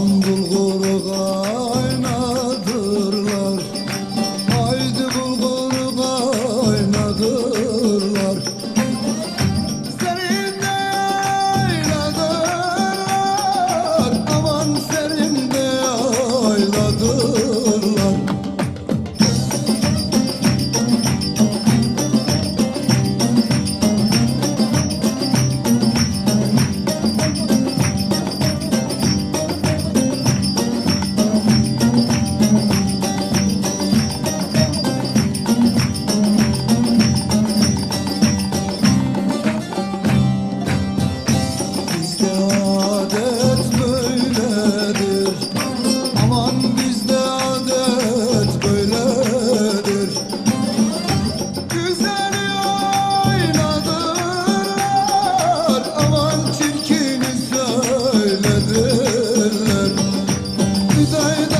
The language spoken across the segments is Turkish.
İstanbul Gurugan Hayda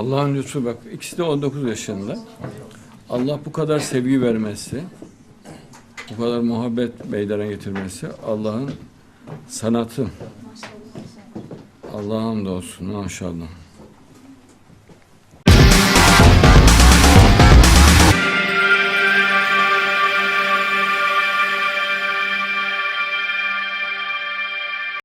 Allah'ın lütfu bak ikisi de 19 yaşında. Allah bu kadar sevgi vermesi, bu kadar muhabbet meydana getirmesi Allah'ın sanatı. Allah'a hamdolsun maşallah.